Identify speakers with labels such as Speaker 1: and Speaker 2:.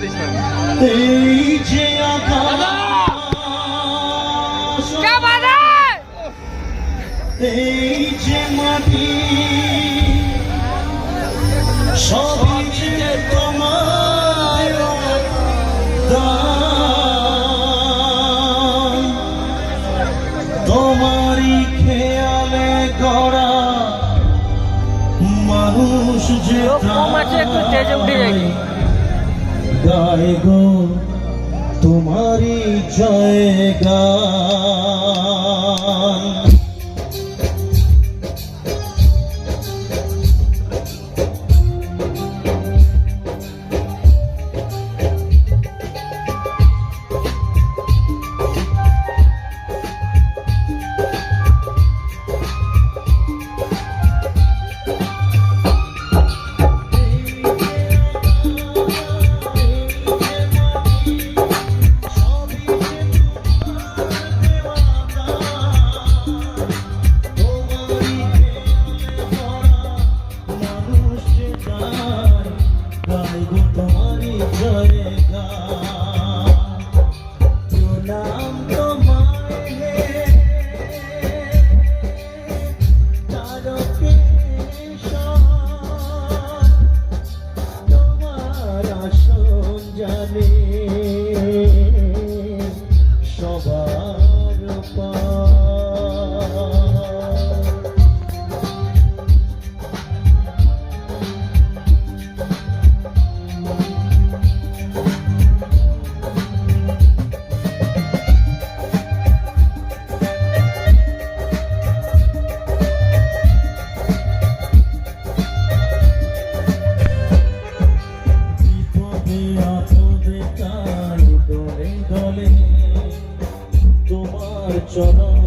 Speaker 1: This না
Speaker 2: এই যে এই যে মাটি সবই যে তোমার দান। তোমারই খেয়ালে গড়া মানুষ যে
Speaker 3: একটু স্টেজে উঠে যাই।
Speaker 2: গায় গো তোমারি জয় গান। জয় চরণ